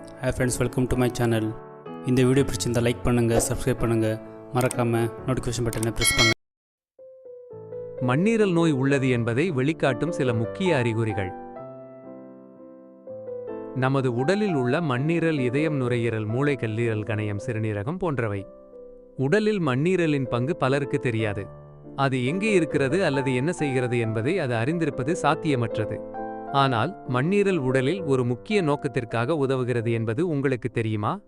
Hi friends welcome to my channel இந்த video பிடிச்சிருந்தால் like பண்ணுங்கள் சப்ஸ்கிரைப் பண்ணுங்கள் மறக்காமல் நோட்டிஃபிகேஷன் பட்டனை ப்ரெஸ் பண்ணுங்கள் மண்ணீரல் நோய் உள்ளது என்பதை வெளிக்காட்டும் சில முக்கிய அறிகுறிகள். நமது உடலில் உள்ள மண்ணீரல் இதயம் நுரையீரல் மூளை கல்லீரல் கணையம் சிறுநீரகம் போன்றவை. உடலில் மண்ணீரலின் பங்கு பலருக்கு தெரியாது. அது எங்கே இருக்கிறது அல்லது என்ன செய்கிறது என்பதை அது அறிந்திருப்பது சாத்தியமற்றது. ஆனால் மண்ணீரல் உடலில் ஒரு முக்கிய நோக்கத்திற்காக உதவுகிறது என்பது உங்களுக்கு தெரியுமா?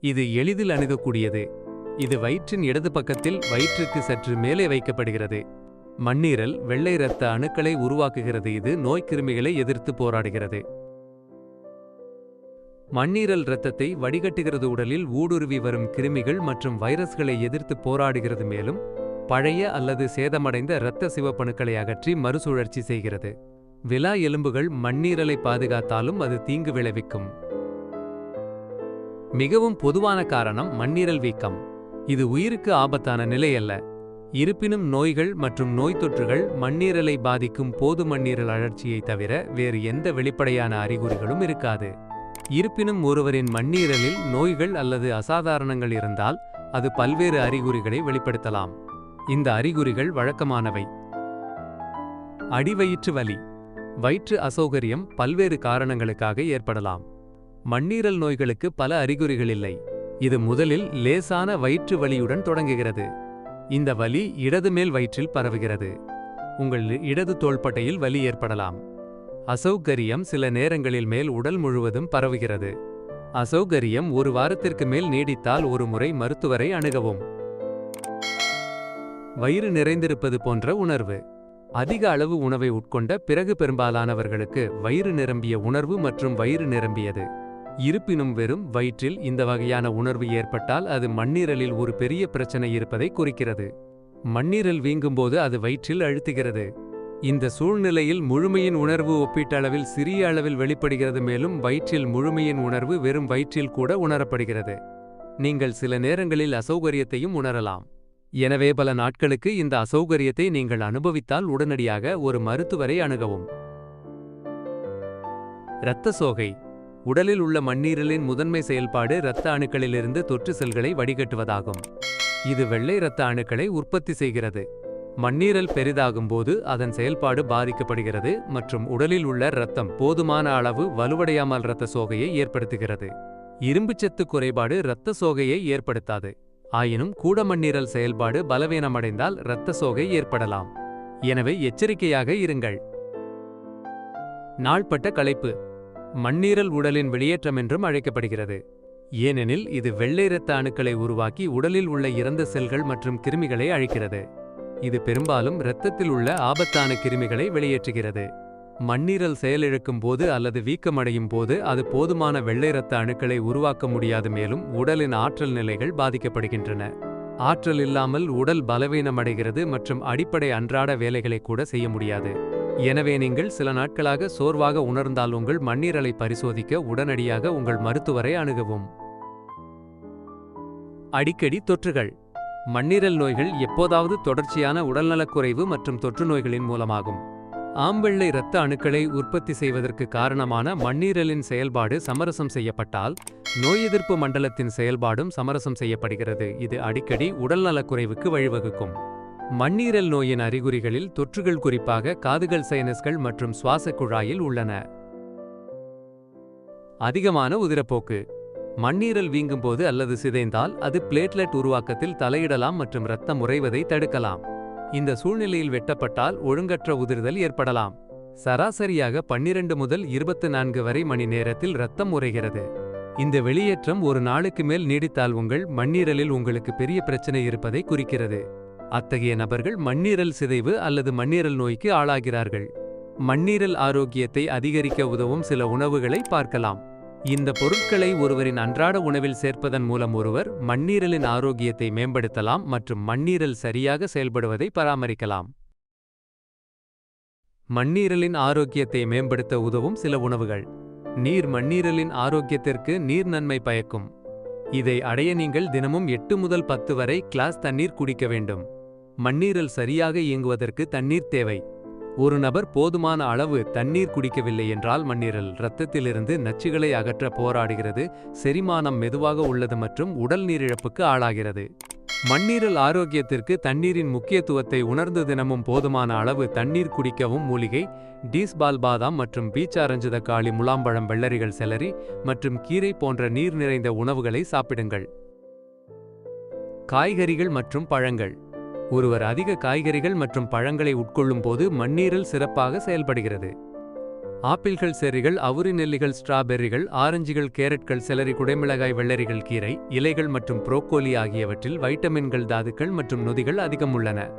இது எளிதில் அணுகக்கூடியது. இது வயிற்றின் இடது பக்கத்தில் வயிற்றுக்கு சற்று மேலே வைக்கப்படுகிறது. மண்ணீரல் வெள்ளை இரத்த அணுக்களை உருவாக்குகிறது. இது நோய்க்கிருமிகளை எதிர்த்து போராடுகிறது. மண்ணீரல் இரத்தத்தை வடிகட்டுகிறது. உடலில் ஊடுருவி வரும் கிருமிகள் மற்றும் வைரஸ்களை எதிர்த்து போராடுகிறது. மேலும் பழைய அல்லது சேதமடைந்த இரத்த சிவப்பணுக்களை அகற்றி மறுசுழற்சி செய்கிறது. விலா எலும்புகள் மண்ணீரலை பாதுகாத்தாலும் அது தீங்கு விளைவிக்கும். மிகவும் பொதுவான காரணம் மண்ணீரல் வீக்கம். இது உயிருக்கு ஆபத்தான நிலை அல்ல. இருப்பினும் நோய்கள் மற்றும் நோய் தொற்றுகள் மண்ணீரலை பாதிக்கும் போது மண்ணீரல் அழற்சியை தவிர வேறு எந்த வெளிப்படையான அறிகுறிகளும் இருக்காது. இருப்பினும் ஒருவரின் மண்ணீரலில் நோய்கள் அல்லது அசாதாரணங்கள் இருந்தால் அது பல்வேறு அறிகுறிகளை வெளிப்படுத்தலாம். இந்த அறிகுறிகள் வழக்கமானவை. அடிவயிற்று வலி. வயிற்று அசௌகரியம் பல்வேறு காரணங்களுக்காக ஏற்படலாம். மண்ணீரல் நோய்களுக்கு பல அறிகுறிகள் இல்லை. இது முதலில் லேசான வயிற்று வலியுடன் தொடங்குகிறது. இந்த வலி இடது மேல் வயிற்றில் பரவுகிறது. உங்கள் இடது தோள்பட்டையில் வலி ஏற்படலாம். அசௌகரியம் சில நேரங்களில் மேல் உடல் முழுவதும் பரவுகிறது. அசௌகரியம் ஒரு வாரத்திற்கு மேல் நீடித்தால் ஒரு முறை மருத்துவரை அணுகவும். வயிறு நிறைந்திருப்பது போன்ற உணர்வு. அதிக அளவு உணவை உட்கொண்ட பிறகு பெரும்பாலானவர்களுக்கு வயிறு நிரம்பிய உணர்வு மற்றும் வயிறு நிரம்பியது. இருப்பினும் வெறும் வயிற்றில் இந்த வகையான உணர்வு ஏற்பட்டால் அது மண்ணீரலில் ஒரு பெரிய பிரச்சனை இருப்பதை குறிக்கிறது. மண்ணீரல் வீங்கும்போது அது வயிற்றில் அழுத்துகிறது. இந்த சூழ்நிலையில் முழுமையின் உணர்வு ஒப்பீட்டளவில் சிறிய அளவில் வெளிப்படுகிறது மேலும் வயிற்றில் முழுமையின் உணர்வு வெறும் வயிற்றில் கூட உணரப்படுகிறது. நீங்கள் சில நேரங்களில் அசௌகரியத்தையும் உணரலாம். எனவே பல நாட்களுக்கு இந்த அசௌகரியத்தை நீங்கள் அனுபவித்தால் உடனடியாக ஒரு மருத்துவரை அணுகவும். இரத்த சோகை. உடலில் உள்ள மண்ணீரலின் முதன்மை செயல்பாடு இரத்த அணுக்களிலிருந்து தொற்று செல்களை வடிகட்டுவதாகும். இது வெள்ளை இரத்த அணுக்களை உற்பத்தி செய்கிறது. மண்ணீரல் பெரிதாகும்போது அதன் செயல்பாடு பாதிக்கப்படுகிறது மற்றும் உடலில் உள்ள இரத்தம் போதுமான அளவு வலுவடையாமல் இரத்த சோகையை ஏற்படுத்துகிறது. இரும்புச்சத்து குறைபாடு இரத்த சோகையை ஏற்படுத்தாது. ஆயினும் கூட மண்ணீரல் செயல்பாடு பலவீனமடைந்தால் இரத்த சோகை ஏற்படலாம். எனவே எச்சரிக்கையாக இருங்கள். நாள்பட்ட களைப்பு. மண்ணீரல் உடலின் வெளியேற்றம் என்றும் அழைக்கப்படுகிறது. ஏனெனில் இது வெள்ளை இரத்த அணுக்களை உருவாக்கி உடலில் உள்ள இறந்த செல்கள் மற்றும் கிருமிகளை அழிக்கிறது. இது பெரும்பாலும் இரத்தத்தில் உள்ள ஆபத்தான கிருமிகளை வெளியேற்றுகிறது. மண்ணீரல் செயலிழக்கும் போது அல்லது வீக்கமடையும் போது அது போதுமான வெள்ளை இரத்த அணுக்களை உருவாக்க முடியாது மேலும் உடலின் ஆற்றல் நிலைகள் பாதிக்கப்படுகின்றன. ஆற்றல் இல்லாமல் உடல் பலவீனமடைகிறது மற்றும் அடிப்படை அன்றாட வேலைகளை கூட செய்ய முடியாது. எனவே நீங்கள் சில நாட்களாக சோர்வாக உணர்ந்தால் உங்கள் மண்ணீரலை பரிசோதிக்க உடனடியாக உங்கள் மருத்துவரை அணுகவும். அடிக்கடி தொற்றுகள். மண்ணீரல் நோய்கள் எப்போதாவது தொடர்ச்சியான உடல்நலக்குறைவு மற்றும் தொற்று நோய்களின் மூலமாகும். ஆம்பெள்ளை இரத்த அணுக்களை உற்பத்தி செய்வதற்கு காரணமான மண்ணீரலின் செயல்பாடு சமரசம் செய்யப்பட்டால் நோய் எதிர்ப்பு மண்டலத்தின் செயல்பாடும் சமரசம் செய்யப்படுகிறது. இது அடிக்கடி உடல்நலக்குறைவுக்கு வழிவகுக்கும். மண்ணீரல் நோயின் அறிகுறிகளில் தொற்றுகள் குறிப்பாக காதுகள் சைனஸ்கள் மற்றும் சுவாசக் குழாயில் உள்ளன. அதிகமான உதிரப்போக்கு. மண்ணீரல் வீங்கும்போது அல்லது சிதைந்தால் அது பிளேட்லெட் உருவாக்கத்தில் தலையிடலாம் மற்றும் இரத்தம் உறைவதை தடுக்கலாம். இந்த சூழ்நிலையில் வெட்டப்பட்டால் ஒழுங்கற்ற உதிர்தல் ஏற்படலாம். சராசரியாக பன்னிரண்டு முதல் இருபத்து நான்கு வரை மணி நேரத்தில் இரத்தம் உறைகிறது. இந்த வெளியேற்றம் ஒரு நாளுக்கு மேல் நீடித்தால் உங்கள் மண்ணீரலில் உங்களுக்கு பெரிய பிரச்சனை இருப்பதை குறிக்கிறது. அத்தகைய நபர்கள் மண்ணீரல் சிதைவு அல்லது மண்ணீரல் நோய்க்கு ஆளாகிறார்கள். மண்ணீரல் ஆரோக்கியத்தை அதிகரிக்க உதவும் சில உணவுகளை பார்க்கலாம். இந்த பொருட்களை ஒருவரின் அன்றாட உணவில் சேர்ப்பதன் மூலம் ஒருவர் மண்ணீரலின் ஆரோக்கியத்தை மேம்படுத்தலாம் மற்றும் மண்ணீரல் சரியாக செயல்படுவதை பராமரிக்கலாம். மண்ணீரலின் ஆரோக்கியத்தை மேம்படுத்த உதவும் சில உணவுகள். நீர் மண்ணீரலின் ஆரோக்கியத்திற்கு நீர் நன்மை பயக்கும். இதை அடைய நீங்கள் தினமும் எட்டு முதல் பத்து வரை கிளாஸ் தண்ணீர் குடிக்க வேண்டும். மண்ணீரல் சரியாக இயங்குவதற்கு தண்ணீர் தேவை. ஒரு நபர் போதுமான அளவு தண்ணீர் குடிக்கவில்லை என்றால் மண்ணீரல் இரத்தத்திலிருந்து நச்சுகளை அகற்ற போராடுகிறது செரிமானம் மெதுவாக உள்ளது மற்றும் உடல் நீரிழப்புக்கு ஆளாகிறது. மண்ணீரல் ஆரோக்கியத்திற்கு தண்ணீரின் முக்கியத்துவத்தை உணர்ந்து தினமும் போதுமான அளவு தண்ணீர் குடிக்கவும் மூலிகை டீஸ்பால் பாதாம் மற்றும் பீச்சாரஞ்சுத காளி முலாம்பழம் வெள்ளரிகள் செலரி மற்றும் கீரை போன்ற நீர் நிறைந்த உணவுகளை சாப்பிடுங்கள். காய்கறிகள் மற்றும் பழங்கள். ஒருவர் அதிக காய்கறிகள் மற்றும் பழங்களை உட்கொள்ளும் போது மண்ணீரல் சிறப்பாக செயல்படுகிறது. ஆப்பிள்கள் செர்ரிகள் அவுரி நெல்லிகள் ஸ்ட்ராபெர்ரிகள் ஆரஞ்சுகள் கேரட்கள் செலரி குடைமிளகாய் வெள்ளரிகள் கீரை இலைகள் மற்றும் புரோக்கோலி ஆகியவற்றில் வைட்டமின்கள் தாதுக்கள் மற்றும் நொதிகள் அதிகம் உள்ளன.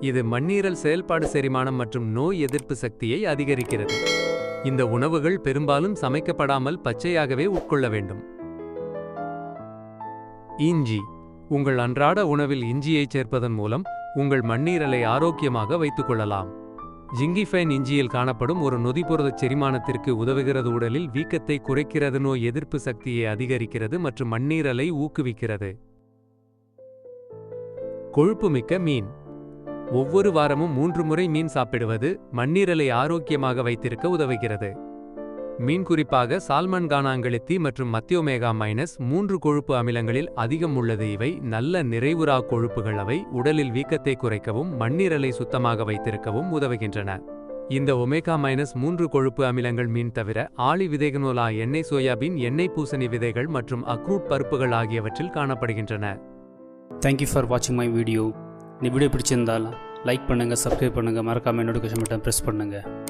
இது மண்ணீரல் செயல்பாடு செரிமானம் மற்றும் நோய் எதிர்ப்பு சக்தியை அதிகரிக்கிறது. இந்த உணவுகள் பெரும்பாலும் சமைக்கப்படாமல் பச்சையாகவே உட்கொள்ள வேண்டும். இஞ்சி உங்கள் அன்றாட உணவில் இஞ்சியைச் சேர்ப்பதன் மூலம் உங்கள் மண்ணீரலை ஆரோக்கியமாக வைத்துக் கொள்ளலாம். ஜிங்கிஃபைன் இஞ்சியில் காணப்படும் ஒரு நொதிபுரத செரிமானத்திற்கு உதவுகிறது. உடலில் வீக்கத்தை குறைக்கிறது. நோய் எதிர்ப்பு சக்தியை அதிகரிக்கிறது மற்றும் மண்ணீரலை ஊக்குவிக்கிறது. கொழுப்புமிக்க மீன். ஒவ்வொரு வாரமும் மூன்று முறை மீன் சாப்பிடுவது மண்ணீரலை ஆரோக்கியமாக வைத்திருக்க உதவுகிறது. மீன் குறிப்பாக சால்மன் கானாங்கெளுத்தி மற்றும் மத்தியோமேகா மைனஸ் மூன்று கொழுப்பு அமிலங்களில் அதிகம் உள்ளது. இவை நல்ல நிறைவுறா கொழுப்புகள். அவை உடலில் வீக்கத்தை குறைக்கவும் மண்ணீரலை சுத்தமாக வைத்திருக்கவும் உதவுகின்றன. இந்த ஒமேகா மைனஸ் மூன்று கொழுப்பு அமிலங்கள் மீன் தவிர ஆளி விதைகனோலா எண்ணெய் சோயாபீன் எண்ணெய் பூசணி விதைகள் மற்றும் அக்ரூட் பருப்புகள் ஆகியவற்றில் காணப்படுகின்றன. தேங்க்யூ ஃபார் வாட்சிங் மை வீடியோ இந்த வீடியோ பிடிச்சிருந்தால் லைக் பண்ணுங்கள் சப்ஸ்கிரைப் பண்ணுங்கள் மறக்காமல் நோட்டிஃபிகேஷன் பட்டன் ப்ரெஸ் பண்ணுங்கள்